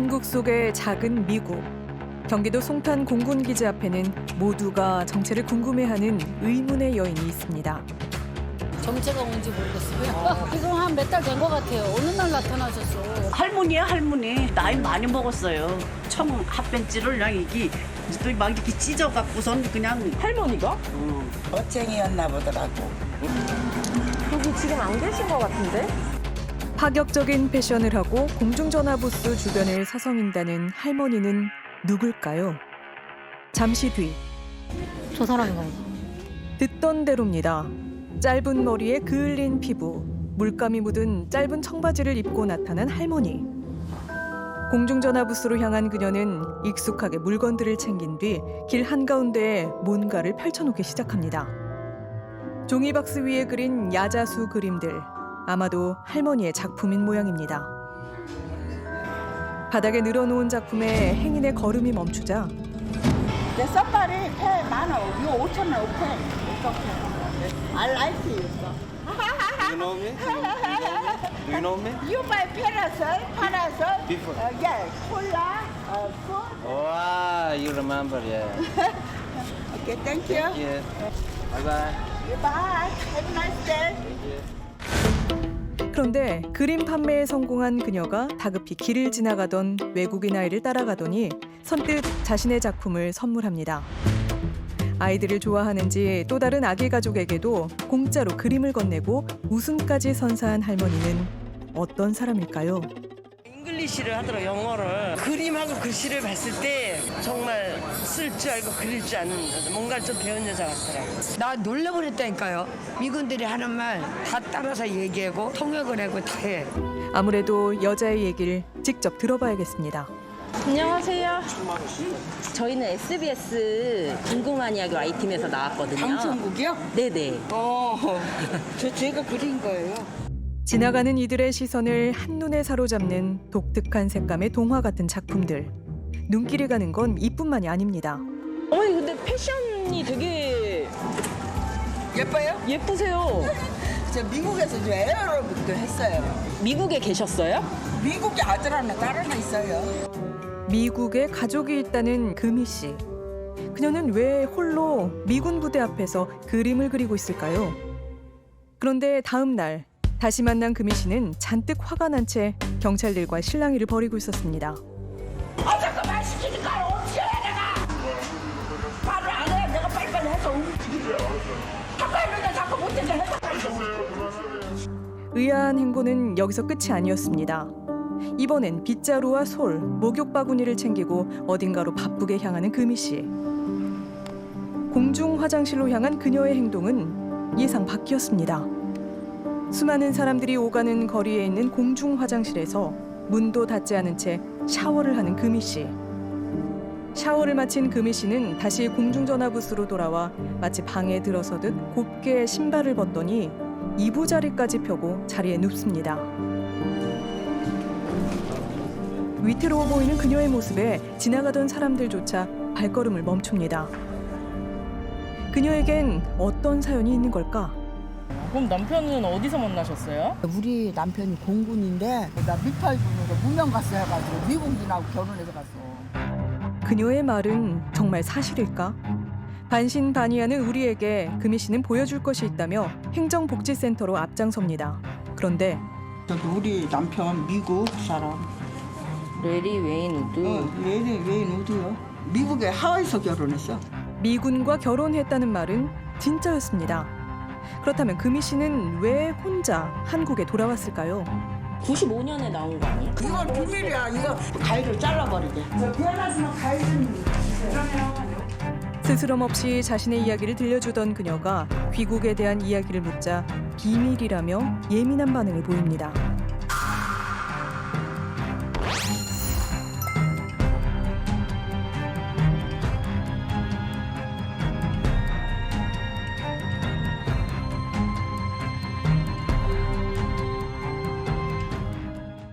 한국 속의 작은 미국. 경기도 송탄 공군기지 앞에는 모두가 정체를 궁금해하는 의문의 여인이 있습니다. 정체가 뭔지 모르겠어요. 지금 한 몇 달 된 것 같아요. 어느 날 나타나셨어. 할머니야 할머니 나이 많이 먹었어요 청 핫벤치를 그냥 이게 또막 이렇게 찢어갖고선 그냥 할머니가? 멋쟁이였나 보더라고. 여기 지금 안 계신 것 같은데? 파격적인 패션을 하고 공중전화 부스 주변을 서성인다는 할머니는 누굴까요? 잠시 뒤 저 사람인가 보다. 듣던 대로입니다. 짧은 머리에 그을린 피부, 물감이 묻은 짧은 청바지를 입고 나타난 할머니. 공중전화 부스로 향한 그녀는 익숙하게 물건들을 챙긴 뒤 길 한가운데에 뭔가를 펼쳐놓기 시작합니다. 종이박스 위에 그린 야자수 그림들, 아마도 할머니의 작품인 모양입니다. 바닥에 늘어놓은 작품에 행인의 걸음이 멈추자 내 썸발이 패 많아. 이거 5천 원 오페. 어떡해. I like it. You know me? Do you know me? You buy parasol, parasol. Before. Uh, yeah, cola, uh, food. Wow, you remember, yeah. Okay, thank you. Yeah. Bye bye. Bye. Have a nice day. 그런데 그림 판매에 성공한 그녀가 다급히 길을 지나가던 외국인 아이를 따라가더니 선뜻 자신의 작품을 선물합니다. 아이들을 좋아하는지 또 다른 아기 가족에게도 공짜로 그림을 건네고 웃음까지 선사한 할머니는 어떤 사람일까요? 잉글리시를 하더라고 영어를 그림하고 글씨를 봤을 때 정말 쓸 줄 알고 그릴 줄 아는 뭔가를 좀 배운 여자 같더라고 나 놀라버렸다니까요. 미군들이 하는 말 다 따라서 얘기하고 통역을 하고 다 해. 아무래도 여자의 얘기를 직접 들어봐야겠습니다. 안녕하세요. 저희는 SBS 궁금한 이야기 Y팀에서 나왔거든요. 방송국이요? 네네. 어, 저 제가 그린 거예요. 지나가는 이들의 시선을 한눈에 사로잡는 독특한 색감의 동화 같은 작품들. 눈길이 가는 건 이뿐만이 아닙니다. 어머니 근데 패션이 되게 예뻐요? 예쁘세요. 저 미국에서 저 에어로빅도 했어요. 미국에 계셨어요? 미국에 아들 하나, 딸 하나 있어요. 미국에 가족이 있다는 금희 씨. 그녀는 왜 홀로 미군 부대 앞에서 그림을 그리고 있을까요? 그런데 다음 날 다시 만난 금희 씨는 잔뜩 화가 난 채 경찰들과 실랑이를 벌이고 있었습니다. 아, 자꾸 말 시키니까 어떻게 해, 내가? 말을 안 해. 내가 빨리빨리 해서. 자꾸 했는데 자꾸 못해서 해서 의아한 행보는 여기서 끝이 아니었습니다. 이번엔 빗자루와 솔, 목욕 바구니를 챙기고 어딘가로 바쁘게 향하는 금희 씨. 공중 화장실로 향한 그녀의 행동은 예상 밖이었습니다. 수많은 사람들이 오가는 거리에 있는 공중 화장실에서 문도 닫지 않은 채 샤워를 하는 금희 씨. 샤워를 마친 금희 씨는 다시 공중전화 부스로 돌아와 마치 방에 들어서듯 곱게 신발을 벗더니 이부자리까지 펴고 자리에 눕습니다. 위태로워 보이는 그녀의 모습에 지나가던 사람들조차 발걸음을 멈춥니다. 그녀에겐 어떤 사연이 있는 걸까? 그럼 남편은 어디서 만나셨어요? 우리 남편이 공군인데 나 미팔군으로 무명 갔어 해가지고 미군인하고 결혼해서 갔어. 그녀의 말은 정말 사실일까? 반신반의하는 우리에게 금희 씨는 보여줄 것이 있다며 행정복지센터로 앞장섭니다. 그런데 저기 우리 남편 미국 사람. 레리 웨인 우드. 어, 얘는 왜 어디요? 미국에 하와이에서 결혼했어. 미군과 결혼했다는 말은 진짜였습니다. 그렇다면 금희 씨는 왜 혼자 한국에 돌아왔을까요? 95년에 나온 거 아니에요? 이건 비밀이야. 이거 가위를 잘라버리게. 미안하지만 가위 좀 스스럼 없이 자신의 이야기를 들려주던 그녀가 귀국에 대한 이야기를 묻자 비밀이라며 예민한 반응을 보입니다.